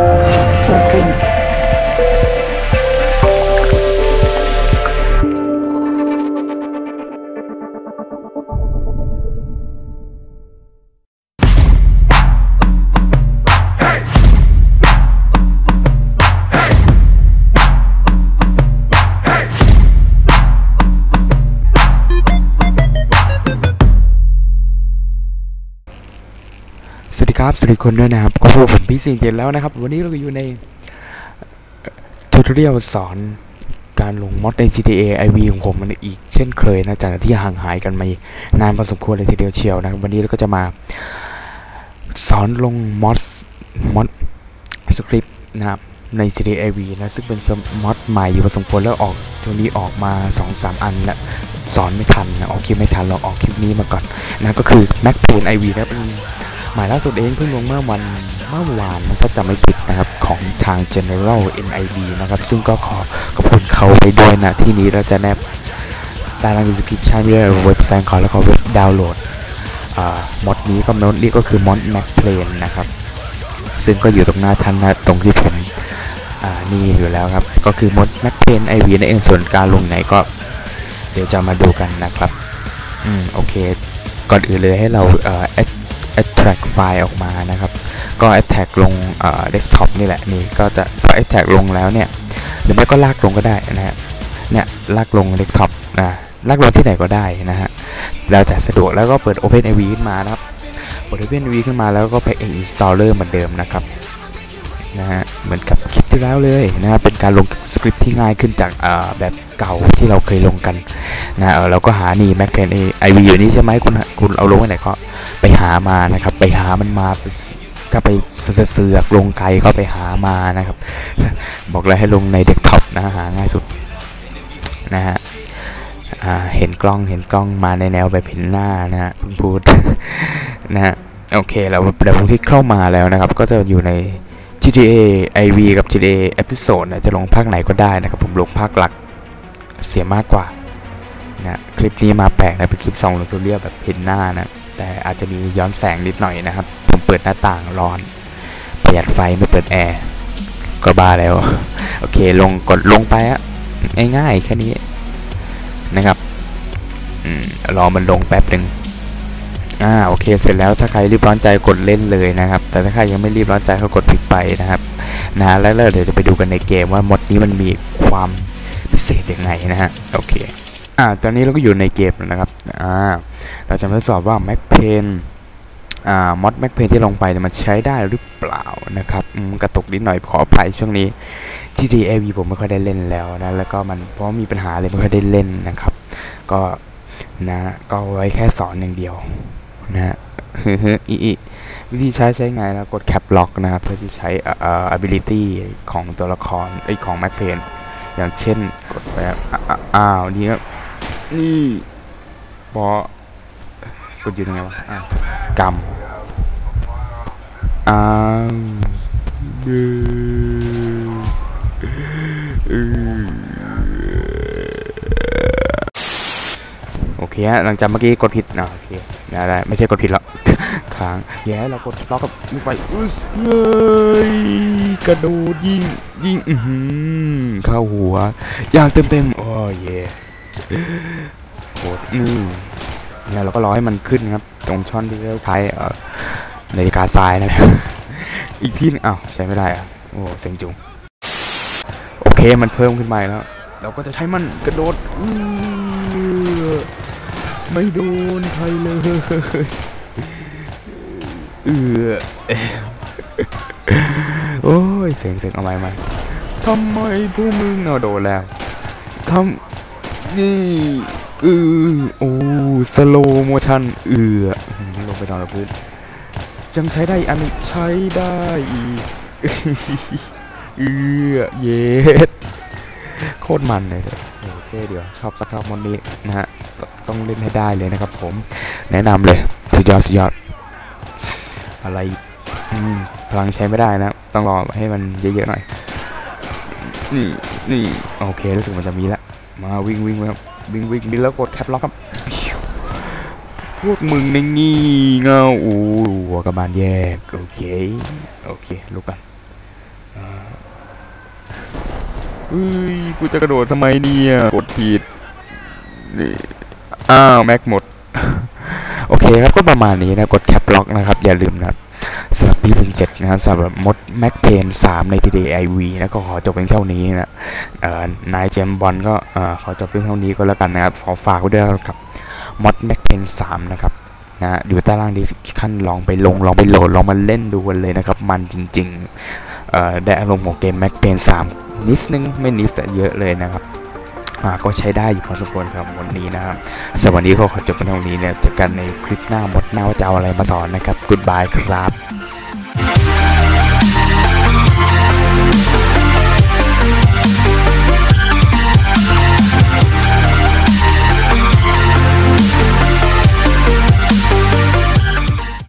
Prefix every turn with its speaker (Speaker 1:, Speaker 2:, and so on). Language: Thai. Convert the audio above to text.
Speaker 1: Let's go. ครับสวัสดีคนด้วยนะครับก็พบกับผมพี่สิงเจนแล้วนะครับ วันนี้เราก็อยู่ในทูตเรียลสอนการลงมอดใน GTA IV ของผมมันอีกเช่นเคยนะจากที่ห่างหายกันมานานพอสมควรเลยทีเดียวเชียวนะครับวันนี้เราก็จะมาสอนลงมอดมอดสคริปต์นะครับใน GTA IV นะซึ่งเป็นมอดใหม่อยู่พอสมควรแล้วออกช่วงนี้ออกมา 2-3 อันแล้วสอนไม่ทันนะออกคลิปไม่ทันเราออกคลิปนี้มาก่อนนะก็คือ Mac p a n IV นะเป็น หมายล่าสุดเองเพิ่งลงเมื่อวันเมื่อวานถ้าจำไม่ผิดนะครับของทาง General NID นะครับซึ่งก็ขอขอบคุณเขาไปด้วยนะที่นี้เราจะแนบด้านล่างดีสคริปชันด้วยเว็บไซต์ขาแล้วก็เว็บดาวน์โหลดมอดนี้ก็มอดนี้ก็คือมอด Mac Plane นะครับ ซึ่งก็อยู่ตรงหน้าท่านนะตรงที่ผมอ่านี่อยู่แล้วครับ ก็คือมอด Mac Plane IV นั่นเองส่วนการลงไหนก็ เดี๋ยวจะมาดูกันนะครับ อืม โอเค ก่อนอื่นเลยให้เราเอ่อ attract ไฟล์ออกมานะครับ ก็ attract ลงเอ่อ desktop นี่แหละนี่ก็จะพอ attract ลงแล้วเนี่ยหรือไม่ก็ลากลงก็ได้นะฮะเนี่ยลากลง desktop นะลากลงที่ไหนก็ได้นะฮะแล้วแต่สะดวกแล้วก็เปิด OpenIV ขึ้นมานะครับเปิด OpenIV ขึ้นมาแล้วก็ไป installer เหมือนเดิมนะครับนะฮะเหมือนกับคลิปที่แล้วเลยนะครับเป็นการลงสคริปต์ที่ง่ายขึ้นจากเอ่อแบบเก่าที่เราเคยลงกันนะเออเราก็หานี่ Mac Pen ไอวีอยู่นี่ใช่ไหมคุณคุณเอาลงไว้ไหนก็ ไปหามานะครับ ไปหามันมาก็ไปเสือกลงไกลก็ไปหามานะครับ บอกเลยให้ลงในเด็กท็อปนะหาง่ายสุดนะฮะเห็นกล้องเห็นกล้องมาในแนวแบบเห็นหน้านะฮะพูดนะฮะโอเคเราเดี๋ยวที่เข้ามาแล้วนะครับ ก็จะอยู่ใน GTA IV กับ GTA Episode นะจะลงภาคไหนก็ได้นะครับ ผมลงภาคหลักเสียมากกว่านะคลิปนี้มาแปลกนะเป็นคลิปสองลงตัวเรียบแบบเห็นหน้านะ แต่อาจจะมีย้อนแสงนิดหน่อยนะครับ ผมเปิดหน้าต่างร้อน ประหยัดไฟไม่เปิดแอร์ก็บ้าแล้ว โอเคลงกดลงไปอะง่ายๆแค่นี้นะครับอรอมันลงแป๊บหนึ่งอ่าโอเคเสร็จแล้วถ้าใครรีบร้อนใจกดเล่นเลยนะครับ แต่ถ้าใครยังไม่รีบร้อนใจก็กดผิดไปนะครับนะแล้วเดี๋ยวจะไปดูกันในเกมว่า มดนี้มันมีความพิเศษยังไงนะฮะโอเค อ่า ตอนนี้เราก็อยู่ในเกมแล้วนะครับ อ่า เราจะมาทดสอบว่า Mac Pen อ่ามอด Mac Pen ที่ลงไปมันใช้ได้หรือเปล่านะครับกระตุกนิดหน่อยขออภัยช่วงนี้ GTA V ผมไม่ค่อยได้เล่นแล้วนะ แล้วก็มันเพราะมีปัญหาเลยไม่ค่อยได้เล่นนะครับ ก็นะ ก็ไว้แค่สอนอย่างเดียวนะฮะฮึฮึอีอีวิธีใช้ใช้ไงนะกด Cap Lock นะครับเพื่อที่ใช้เอ่อ ability ของตัวละครไอของ Mac Pen อย่างเช่นกดไปครับอ้าวนี่ครับ นี่บอกดอยู่ยังไงวะอะกำอ้าวดืโอเคฮะหลังจากเมื่อกี้กดผิดนะโอเคได้ได้ไม่ใช่กดผิดหรอกค้างแย่เรากดล็อกกับลูกไฟอุ๊ยเฮ้ยกระโดดยิงยิงอือหือเข้าหัวอย่างเต็มเต็มโอ้เย่ โคตรนี่แล้วเราก็รอให้มันขึ้นครับ ตรงช่อนที่คล้ายๆเอ่อนาฬิกาทรายนะครับอีกที่นึงอ้าวใช้ไม่ได้อะโอ้เซ็งจุงโอเคมันเพิ่มขึ้นมาแล้วเราก็จะใช้มันกระโดดอือไม่โดนใครเลยเออโอ้ยเสียงเสียงเอาไว้มาทำไมพวกมึงเอาโดนแล้วทำ นี่เออโอ้สโลโมชั่นเอือหือลงไปนอนกับพื้นยังใช้ได้อันนึงใช้ได้อีกเอือเย็ดโคตรมันเลยโอเท่เดี๋ยวชอบสครับมอนนี้นะฮะต้องเล่นให้ได้เลยนะครับผมแนะนำเลยสุดยอดสุดยอดอะไรพลังใช้ไม่ได้นะ ต้องรอให้มันเยอะๆหน่อยนี่นี่โอเครู้สึกมันจะมีแล้ว มาวิ่งวิ่งครับวิ่งวิ่งวิ่งแล้วกดแท็บล็อกครับพวกมึงในงี่เงาอู้หัวกระบาลแยกโอเคโอเคลุกกัน
Speaker 2: เอ้ยกูจะกระโดดทำไมเนี่ยกดผิดนี่อ้าวแม็กหมด
Speaker 1: โอเคครับก็ประมาณนี้นะกดแคปล็อกนะครับ อย่าลืมนะครับ สำหรับปีเจ็ดนะครับสำหรับมดแม็กเพนสามใน TDIV นะก็ขอจบเพียงเท่านี้นะเอ่อนายเจมบอลก็เอ่อขอจบเพียงเท่านี้ก็แล้วกันนะครับ ขอฝากไว้ด้วยกับมดแม็กเพนสามนะครับนะอยู่ใต้ล่างดีขั้นลองไปลงลองไปโหลดลองมาเล่นดูกันเลยนะครับ มันจริงๆเอ่อได้อารมณ์ของเกมแม็กเพนสามนิดนึงไม่นิดแต่เยอะเลยนะครับก็ใช้ได้อยู่พอสมควรครับวันนี้นะครับสวัสดีก็ขอจบเป็นเท่านี้เนี่ยเจอกันในคลิปหน้าหมดหน้าว่าจะเอาอะไรมาสอนนะครับ Goodbye ครับ